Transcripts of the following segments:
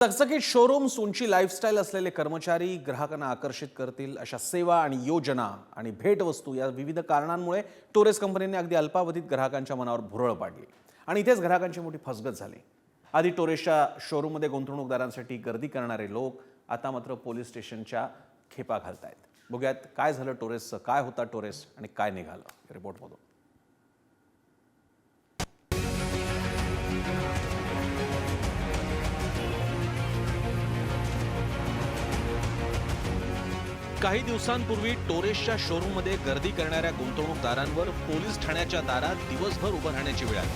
चकचकीत शोरूम्स उंची लाईफस्टाईल असलेले कर्मचारी ग्राहकांना आकर्षित करतील अशा सेवा आणि योजना आणि भेटवस्तू या विविध कारणांमुळे टोरेस कंपनीने अगदी अल्पावधीत ग्राहकांच्या मनावर भुरळ पाडली. आणि इथेच ग्राहकांची मोठी फसगत झाली. आधी टोरेसच्या शोरूममध्ये गुंतवणूकदारांसाठी गर्दी करणारे लोक आता मात्र पोलीस स्टेशनच्या खेपा घालतायत. बघूयात काय झालं टोरेसचं काय होता टोरेस आणि काय निघालं. रिपोर्टमधून काही दिवसांपूर्वी टोरेसच्या शोरूममध्ये गर्दी करणाऱ्या गुंतवणूकदारांवर पोलीस ठाण्याच्या दारात दिवसभर उभं राहण्याची वेळ आली.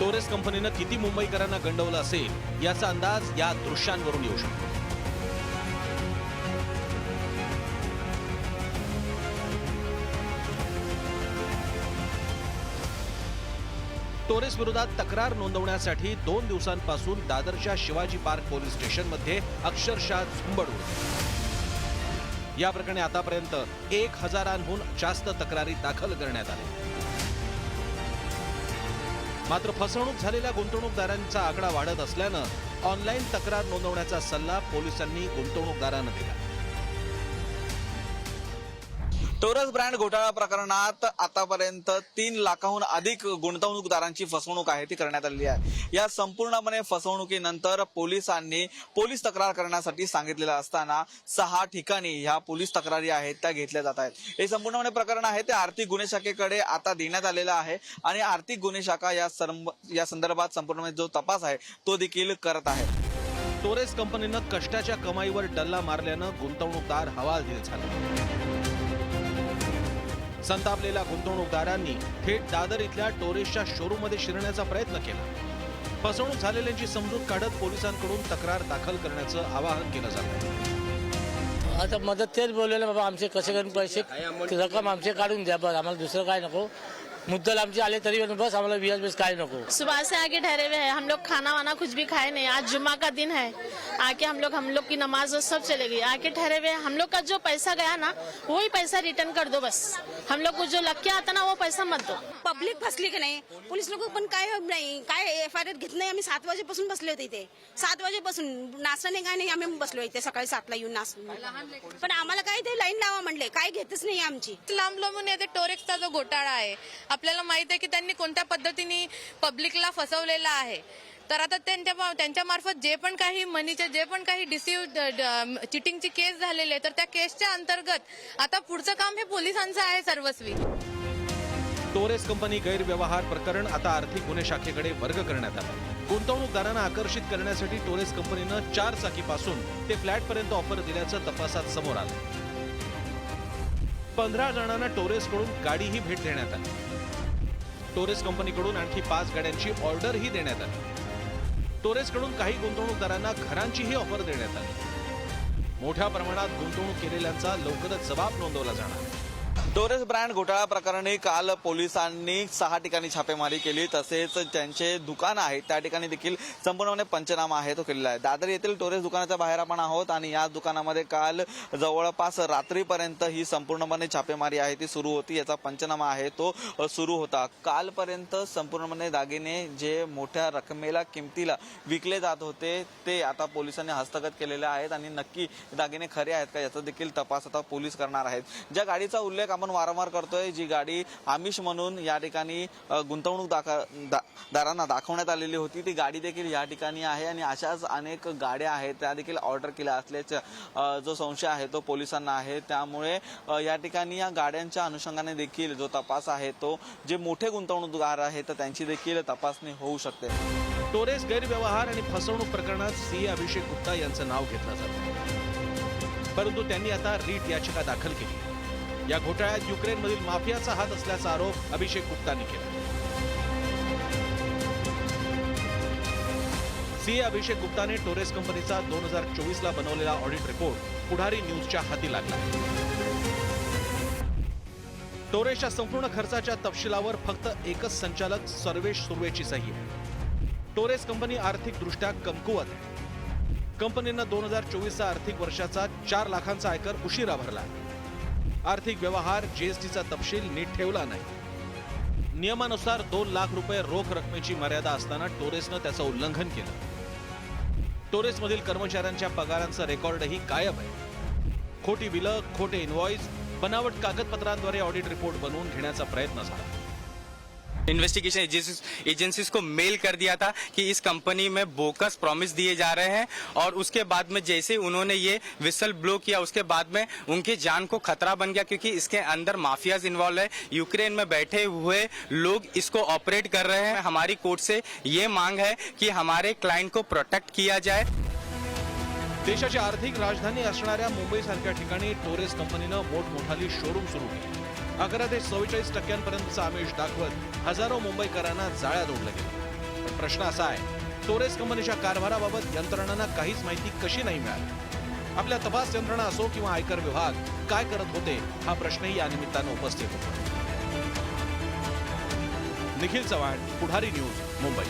टोरेस कंपनीनं किती मुंबईकरांना गंडवलं असेल याचा अंदाज या दृश्यांवरून येऊ शकतो. टोरेस विरोधात तक्रार नोंदवण्यासाठी दोन दिवसांपासून दादरच्या शिवाजी पार्क पोलीस स्टेशनमध्ये अक्षरशः झुंबड उडली. या प्रकरणी आतापर्यंत एक हजारांहून जास्त तक्रारी दाखल करण्यात आल्या. मात्र फसवणूक झालेल्या गुंतवणूकदारांचा आकडा वाढत असल्यानं ऑनलाईन तक्रार नोंदवण्याचा सल्ला पोलिसांनी गुंतवणूकदारांना दिला. टोरस ब्रँड घोटाळा प्रकरणात आतापर्यंत तीन लाखाहून अधिक गुंतवणूकदारांची फसवणूक आहे ती करण्यात आलेली आहे. या संपूर्णपणे फसवणुकीनंतर पोलिसांनी पोलीस तक्रार करण्यासाठी सांगितलेलं असताना सहा ठिकाणी ह्या पोलीस तक्रारी आहेत त्या घेतल्या जात आहेत. हे संपूर्णपणे प्रकरण आहे ते आर्थिक गुन्हे शाखेकडे आता देण्यात आलेलं आहे आणि आर्थिक गुन्हे शाखा या या संदर्भात संपूर्णपणे जो तपास आहे तो देखील करत आहे. टोरेस कंपनीनं कष्टाच्या कमाईवर डल्ला मारल्यानं गुंतवणूकदार हवालदिल झाला. संतापलेल्या गुंतवणूकदारांनी थेट दादर इथल्या टोरेसच्या शोरूममध्ये शिरण्याचा प्रयत्न केला. फसवणूक झालेल्यांची समजूत काढत पोलिसांकडून तक्रार दाखल करण्याचं आवाहन केलं जातं आता मदत तेच बोललेलं बाबा आमचे कसे करून पैसे रक्कम आमचे काढून द्या बस आम्हाला दुसरं काय नको. मुद्दल आमचे आले तरी बस आम्हाला व्याज बेस काय नको. सुबह से आके ठहरे हुए हैं। हम लोग खाना वाना कुछ भी खाए नहीं। आज जुम्मा का दिन है। आके हम लोग हम लोग की नमाज और सब चले गई। आके ठहरे हुए हैं। हम लोग का जो पैसा गया ना वही पैसा रिटर्न कर दो बस। हम लोग को जो लग के आता ना वो पैसा मत दो। पब्लिक फसली की नाही। पोलीस लोक पण काय नाही। काय एफ आय आर घेत नाही। आम्ही सात वाजेपासून बसले होते इथे. सात वाजेपासून. नाश्ता नाही काय नाही आम्ही बसलो इथे सकाळी सातला येऊन नाश्ता पण आम्हाला काय ते लाईन लावा म्हणले. काय घेतच नाही आमची. लांब लांबून येते टोरेक्सचा जो घोटाळा आहे. आपल्याला माहीत आहे की त्यांनी कोणत्या पद्धतीने पब्लिकला फसवलेला आहे. तर आता त्यांच्या त्यांच्या मार्फत जे पण काही मनीचे जे पण काही डिसिव्ह चिटिंगची केस झालेली आहे तर त्या केसच्या अंतर्गत आता पुढचं काम हे पोलिसांचं आहे सर्वस्वी. टोरेस कंपनी गैरव्यवहार प्रकरण आता आर्थिक गुन्हे शाखेकडे वर्ग करण्यात आला. गुंतवणूकदारांना आकर्षित करण्यासाठी टोरेस कंपनीनं चार चाकीपासून ते फ्लॅट पर्यंत ऑफर दिल्याचं तपासात समोर आलं. पंधरा जणांना टोरेसकडून गाडीही भेट देण्यात आली. टोरेस कंपनीकडून आणखी पाच गाड्यांची ऑर्डरही देण्यात आली. टोरेसकडून काही गुंतवणूकदारांना घरांचीही ऑफर देण्यात आली. मोठ्या प्रमाणात गुंतवणूक केलेल्यांचा लवकरच जबाब नोंदवला जाणार. डोरेस ब्रँड घोटाळा प्रकरणी काल पोलिसांनी सहा ठिकाणी छापेमारी केली. तसेच त्यांचे दुकान आहे त्या ठिकाणी देखील संपूर्णपणे पंचनामा आहे तो केलेला आहे. दादर येथील डोरेस दुकानाच्या बाहेर आपण आहोत आणि या दुकानामध्ये काल जवळपास रात्रीपर्यंत ही संपूर्णपणे छापेमारी आहे ती सुरू होती. याचा पंचनामा आहे तो सुरू होता. कालपर्यंत संपूर्णपणे दागिने जे मोठ्या रकमेला किमतीला विकले जात होते ते आता पोलिसांनी हस्तगत केलेले आहेत आणि नक्की दागिने खरे आहेत का याचा देखील तपास आता पोलीस करणार आहेत. ज्या गाडीचा उल्लेख आपण आपण वारंवार करतोय जी गाडी आमिष म्हणून या ठिकाणी गुंतवणूक दाखा दा- दारांना दाखवण्यात आलेली होती. ती गाडी देखील या ठिकाणी आहे आणि अशाच अनेक गाड्या आहेत त्या देखील ऑर्डर केल्या असल्याचा जो संशय आहे तो पोलिसांना आहे. त्यामुळे या ठिकाणी या गाड्यांच्या अनुषंगाने देखील जो तपास आहे तो जे मोठे गुंतवणूकदार आहेत तर त्यांची देखील तपासणी होऊ शकते. टोरेस गैरव्यवहार आणि फसवणूक प्रकरणात सी. अभिषेक गुप्ता यांचं नाव घेतलं जातं. परंतु त्यांनी आता रीट याचिका दाखल केली. या घोटाळ्यात युक्रेनमधील माफियाचा हात असल्याचा आरोप अभिषेक गुप्तांनी केला. सी अभिषेक गुप्ताने टोरेस कंपनीचा दोन हजार चोवीस ला बनवलेला ऑडिट रिपोर्ट पुढारी न्यूजच्या हाती लागला. टोरेसच्या संपूर्ण खर्चाच्या तपशिलावर फक्त एकच संचालक सर्वेश सुर्वेची सही आहे. टोरेस कंपनी आर्थिकदृष्ट्या कमकुवत आहे. कंपनीनं दोन हजार चोवीसचा आर्थिक वर्षाचा चार लाखांचा आयकर उशिरा भरला आर्थिक व्यवहार जीएसटीचा तपशील नीट ठेवला नाही. नियमानुसार दोन लाख रुपये रोख रकमेची मर्यादा असताना टोरेसनं त्याचं उल्लंघन केलं. टोरेसमधील कर्मचाऱ्यांच्या पगारांचा रेकॉर्डही गायब आहे. खोटी बिलं खोटे इनव्हॉइस बनावट कागदपत्रांद्वारे ऑडिट रिपोर्ट बनवून घेण्याचा प्रयत्न झाला. इन्वेस्टिगेशन एजेंसीज को मेल कर दिया था कि इस कंपनी में बोकस प्रॉमिस दिए जा रहे हैं और उसके बाद में जैसे उन्होंने ये विसल ब्लो किया, उसके बाद में उनकी जान को खतरा बन गया क्योंकि इसके अंदर माफियाज इन्वॉल्व है। यूक्रेन में बैठे हुए लोग इसको ऑपरेट कर रहे हैं। हमारी कोर्ट से ये मांग है कि हमारे क्लाइंट को प्रोटेक्ट किया जाए। देशाची आर्थिक राजधानी असणाऱ्या मुंबईसारख्या ठिकाणी टोरेस कंपनीनं मोठमोठाली शोरूम सुरू केली. अकरा ते चव्वेचाळीस टक्क्यांपर्यंतचं आमिष दाखवत हजारो मुंबईकरांना जाळ्यात ओढलं गेलं पण प्रश्न असा आहे टोरेस कंपनीच्या कारभाराबाबत यंत्रणांना काहीच माहिती कशी नाही मिळाली? आपल्या तपास यंत्रणा असो किंवा आयकर विभाग काय करत होते हा प्रश्नही या निमित्तानं उपस्थित होतो. निखिल चव्हाण पुढारी न्यूज मुंबई.